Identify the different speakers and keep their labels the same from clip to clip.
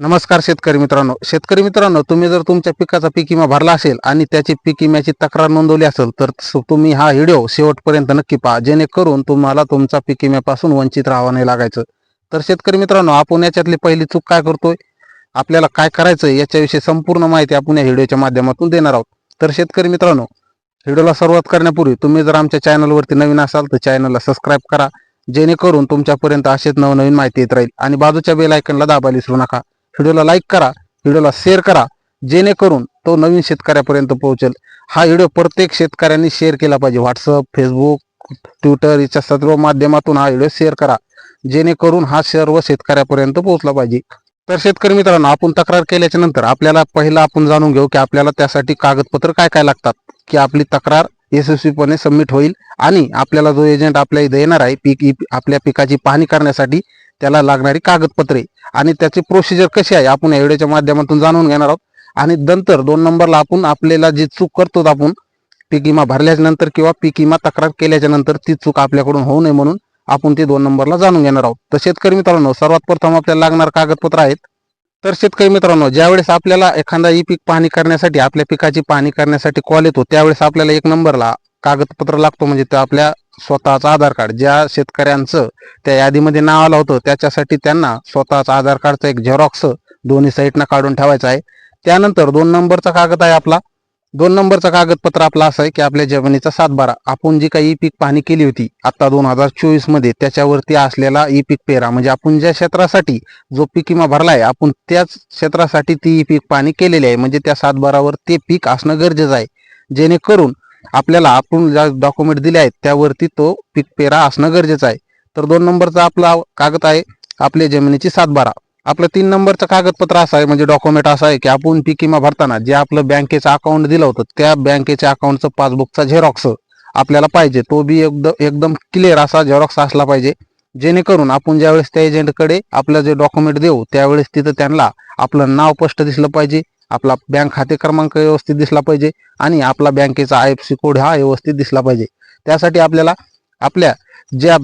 Speaker 1: नमस्कार शेतकरी मित्रांनो. शेतकरी मित्रांनो तुम्ही जर तुमच्या पिकाचा पीक विमा भरला असेल आणि त्याची पीक विम्याची तक्रार नोंदवली असेल तर तुम्ही हा व्हिडिओ शेवटपर्यंत नक्की पहा. जेणेकरून तुम्हाला तुमचा पीक विम्यापासून वंचित राहावं नाही लागायचं. तर शेतकरी मित्रांनो आपण याच्यातली पहिली चूक काय करतोय? आपल्याला काय करायचं याच्याविषयी संपूर्ण माहिती आपण या व्हिडिओच्या माध्यमातून देणार आहोत. तर शेतकरी मित्रांनो व्हिडिओला सुरुवात करण्यापूर्वी तुम्ही जर आमच्या चॅनलवरती नवीन असाल तर चॅनलला सबस्क्राईब करा. जेणेकरून तुमच्यापर्यंत असेच नवनवीन माहिती येत राहील. आणि बाजूच्या बेल आयकनला दाबायला विसरू नका. व्हिडिओला लाईक करा व्हिडिओला शेअर करा जेणेकरून तो नवीन शेतकऱ्यापर्यंत पोहोचेल. हा व्हिडिओ प्रत्येक शेतकऱ्यांनी शेअर केला पाहिजे. व्हॉट्सअप फेसबुक ट्विटर याच्या सर्व माध्यमातून हा व्हिडिओ शेअर करा. जेणेकरून हा सर्व शेतकऱ्यापर्यंत पोहोचला पाहिजे. तर शेतकरी मित्रांनो आपण तक्रार केल्याच्यानंतर आपल्याला पहिला आपण जाणून घेऊ की आपल्याला त्यासाठी कागदपत्र काय काय लागतात की आपली तक्रार यशस्वीपणे सबमिट होईल आणि आपल्याला जो एजंट आपल्या इथे येणार आहे पीक आपल्या पिकाची पाहणी करण्यासाठी त्याला लागणारी कागदपत्रे आणि त्याची प्रोसिजर कशी आहे आपण या व्हिडिओच्या माध्यमातून जाणून घेणार आहोत. आणि नंतर दोन नंबरला आपण आपल्याला जी चूक करतो आपण पीक विमा भरल्याच्यानंतर किंवा पीक विमा तक्रार केल्याच्यानंतर ती चूक आपल्याकडून होऊ नये म्हणून आपण ते दोन नंबरला जाणून घेणार आहोत. तर शेतकरी मित्रांनो सर्वात प्रथम आपल्याला लागणार कागदपत्र आहेत. तर शेतकरी मित्रांनो ज्यावेळेस आपल्याला एखादा ई पीक पाहणी करण्यासाठी आपल्या पिकाची पाहणी करण्यासाठी कॉल येतो त्यावेळेस आपल्याला एक नंबरला कागदपत्र लागतो म्हणजे ते आपल्या स्वतःचं आधार कार्ड ज्या शेतकऱ्यांचं त्या यादीमध्ये नाव आलं होतं त्याच्यासाठी त्यांना स्वतःचं आधार कार्डचं एक झेरॉक्स दोन्ही साईडनं काढून ठेवायचं आहे. त्यानंतर दोन नंबरचा कागद आहे आपला. दोन नंबरचा कागदपत्र आपला असं आहे की आपल्या जमिनीचा सातबारा. आपण जी काही ई पीक पाहणी केली होती आता दोन हजार चोवीसमध्ये त्याच्यावरती असलेला ई पीक पेरा. म्हणजे आपण ज्या क्षेत्रासाठी जो पीक विमा भरला आहे आपण त्याच क्षेत्रासाठी ती ई पीक पाहणी केलेली आहे. म्हणजे त्या सातबारावर ते पीक असणं गरजेचं आहे. जेणेकरून आपल्याला आपण ज्या डॉक्युमेंट दिले आहेत त्यावरती तो पीक पेरा असणं गरजेचं आहे. तर दोन नंबरचा आपला कागद आहे आपल्या जमिनीची सातबारा. आपलं तीन नंबरचं कागदपत्र असं आहे म्हणजे डॉक्युमेंट असं आहे की आपण पीक विमा भरताना जे आपलं बँकेचं अकाउंट दिलं होतं त्या बँकेच्या अकाउंटचं पासबुकचा झेरॉक्स आपल्याला पाहिजे. तो बी एकदम एकदम क्लिअर असा झेरॉक्स असला पाहिजे. जेणेकरून आपण ज्यावेळेस त्या एजंटकडे आपलं जे डॉक्युमेंट देऊ त्यावेळेस तिथं त्यांना आपलं नाव स्पष्ट दिसलं पाहिजे. आपला बँक खाते क्रमांक व्यवस्थित दिसला पाहिजे आणि आपला बँकेचा आय एफ सी कोड हा व्यवस्थित दिसला पाहिजे. त्यासाठी आपल्याला आपल्या ज्या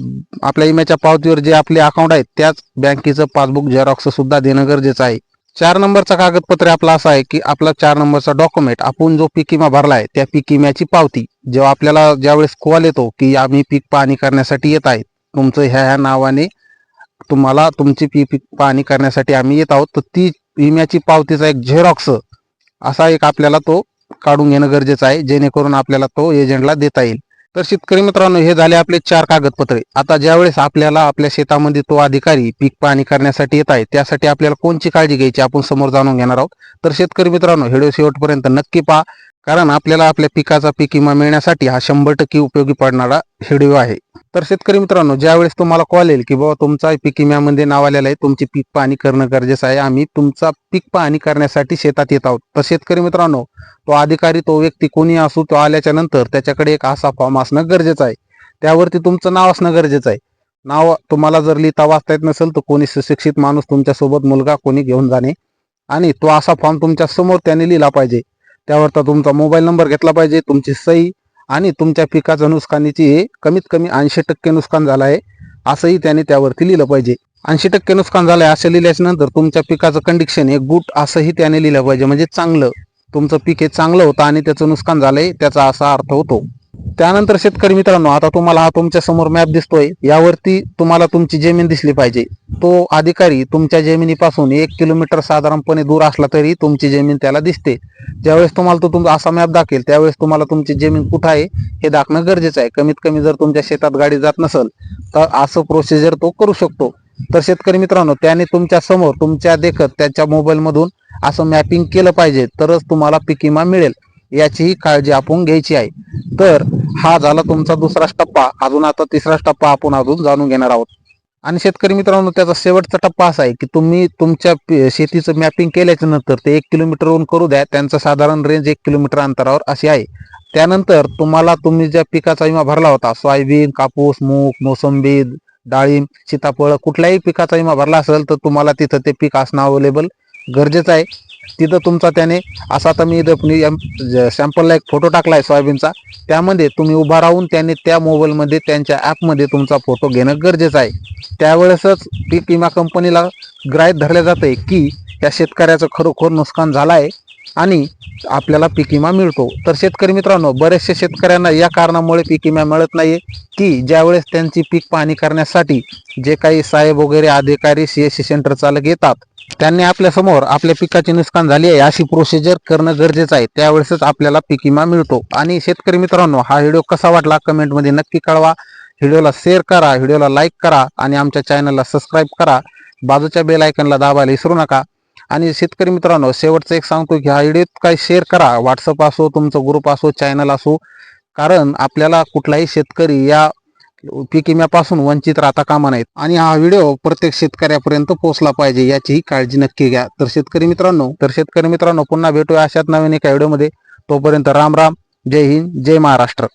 Speaker 1: आपल्या इम्याच्या पावतीवर जे आपले अकाउंट आहेत त्याच बँकेचं पासबुक झेरॉक्स सुद्धा देणं गरजेचं आहे. चार नंबरचा कागदपत्र आपला असा आहे की आपला चार नंबरचा डॉक्युमेंट आपण जो पीक विमा भरला आहे त्या पीक विम्याची पावती जेव्हा आपल्याला ज्यावेळेस कॉल येतो की आम्ही पीक पाहणी करण्यासाठी येत आहे तुमचं ह्या ह्या नावाने तुम्हाला तुमची पी पीक पाहणी करण्यासाठी आम्ही येत आहोत तर ती विम्याची पावतीचा एक झेरॉक्स असा एक आपल्याला तो काढून घेणं गरजेचं आहे जेणेकरून आपल्याला तो एजंटला देता येईल. तर शेतकरी मित्रांनो हे झाले आपले चार कागदपत्रे. आता ज्यावेळेस आपल्याला आपल्या शेतामध्ये तो अधिकारी पीक पाहणी करण्यासाठी येत आहे त्यासाठी आपल्याला कोणची काळजी घ्यायची आपण समोर जाणून घेणार आहोत. तर शेतकरी मित्रांनो व्हिडिओ शेवटपर्यंत नक्की पहा. कारण आपल्याला आपल्या पिकाचा पीक विमा मिळण्यासाठी हा शंभर टक्के उपयोगी पडणारा व्हिडिओ आहे. तर शेतकरी मित्रांनो ज्यावेळेस तुम्हाला कॉल येईल की बाबा तुमचा पीक विम्यामध्ये नाव आलेलं आहे तुमची पीक पाहणी करणं गरजेचं आहे आम्ही तुमचा पीक पाहणी करण्यासाठी शेतात येत आहोत. तर शेतकरी मित्रांनो तो अधिकारी तो व्यक्ती कोणी असू तो आल्याच्यानंतर त्याच्याकडे एक असा फॉर्म असणं गरजेचं आहे. त्यावरती तुमचं नाव असणं गरजेचं आहे. नाव तुम्हाला जर लिहिता वाचता येत नसेल तर कोणी सुशिक्षित माणूस तुमच्यासोबत मुलगा कोणी घेऊन जाणे. आणि तो असा फॉर्म तुमच्यासमोर त्याने लिहिला पाहिजे. त्यावरता तुमचा मोबाईल नंबर घेतला पाहिजे तुमची सही आणि तुमच्या पिकाचं नुकसानीची हे कमीत कमी ऐंशी टक्के नुकसान झालं आहे असंही त्याने त्यावरती लिहिलं पाहिजे. ऐंशी टक्के नुकसान झालं आहे असं लिहिल्याच्या नंतर तुमच्या पिकाचं कंडिशन हे गुट असंही त्याने लिहिलं पाहिजे म्हणजे चांगलं. तुमचं पीक हे चांगलं होतं आणि त्याचं नुकसान झालंय त्याचा असा अर्थ होतो. त्यानंतर शेतकरी मित्रांनो आता तुम्हाला हा तुमच्यासमोर मॅप दिसतोय. यावरती तुम्हाला तुमची जमीन दिसली पाहिजे. तो अधिकारी तुमच्या जमिनीपासून एक किलोमीटर साधारणपणे दूर असला तरी तुमची जमीन त्याला दिसते. ज्यावेळेस तुम्हाला तो तुमचा असा मॅप दाखेल त्यावेळेस तुम्हाला तुमची जमीन कुठं आहे हे दाखणं गरजेचं आहे. कमीत कमी जर तुमच्या शेतात गाडी जात नसेल तर असं प्रोसिजर तो करू शकतो. तर शेतकरी मित्रांनो त्याने तुमच्यासमोर तुमच्या देखत त्याच्या मोबाईलमधून असं मॅपिंग केलं पाहिजे तरच तुम्हाला पीक विमा मिळेल. याचीही काळजी आपण घ्यायची आहे. तर हा झाला तुमचा दुसरा टप्पा. अजून आता तिसरा टप्पा आपण अजून जाणून घेणार आहोत. आणि शेतकरी मित्रांनो त्याचा शेवटचा टप्पा असा आहे की तुम्ही तुमच्या शेतीचं मॅपिंग केल्याच्यानंतर ते एक किलोमीटरवरून करू द्या. त्यांचं साधारण रेंज एक किलोमीटर अंतरावर अशी आहे. त्यानंतर तुम्हाला तुम्ही ज्या पिकाचा विमा भरला होता सोयाबीन कापूस मूग मोसंबी डाळिंब सीताफळ कुठल्याही पिकाचा विमा भरला असेल तर तुम्हाला तिथं ते पीक असणं अवेलेबल गरजेचं आहे. तिथं तुमचा त्याने असा तर मी इथं सॅम्पलला एक फोटो टाकला आहे सोयाबीनचा. त्यामध्ये तुम्ही उभा राहून त्याने त्या मोबाईलमध्ये त्यांच्या ॲपमध्ये तुमचा फोटो घेणं गरजेचं आहे. त्यावेळेसच पीक विमा कंपनीला ग्राह्य धरलं जातं आहे की या शेतकऱ्याचं खरोखर नुकसान झालं आहे आणि आपल्याला पीक विमा मिळतो. तर शेतकरी मित्रांनो बरेचसे शेतकऱ्यांना या कारणामुळे पीक विमा मिळत नाही की ज्यावेळेस त्यांची पीक पाहणी करण्यासाठी जे काही साहेब वगैरे अधिकारी सी एस सी सेंटर चालक येतात त्यांनी आपल्यासमोर आपल्या पिकाचे नुकसान झाली आहे अशी प्रोसिजर करणं गरजेचं आहे. त्यावेळेसच आपल्याला पीक विमा मिळतो. आणि शेतकरी मित्रांनो हा व्हिडिओ कसा वाटला कमेंटमध्ये नक्की कळवा. व्हिडिओला शेअर करा व्हिडिओला लाईक करा आणि आमच्या चॅनलला सबस्क्राईब करा. बाजूच्या बेल आयकनला दाबायला विसरू नका. आणि शेतकरी मित्रांनो शेवटचं एक सांगतो की हा व्हिडिओ काही शेअर करा. व्हॉट्सअप असो तुमचं ग्रुप असो चॅनल असो. कारण आपल्याला कुठलाही शेतकरी या पीक विम्यापासून वंचित राहता कामा नाहीत आणि हा व्हिडिओ प्रत्येक शेतकऱ्यापर्यंत पोहोचला पाहिजे याचीही काळजी नक्की घ्या. तर शेतकरी मित्रांनो तर शेतकरी मित्रांनो पुन्हा भेटूया अशाच नवीन एका व्हिडिओमध्ये. तोपर्यंत राम राम जय हिंद जय महाराष्ट्र.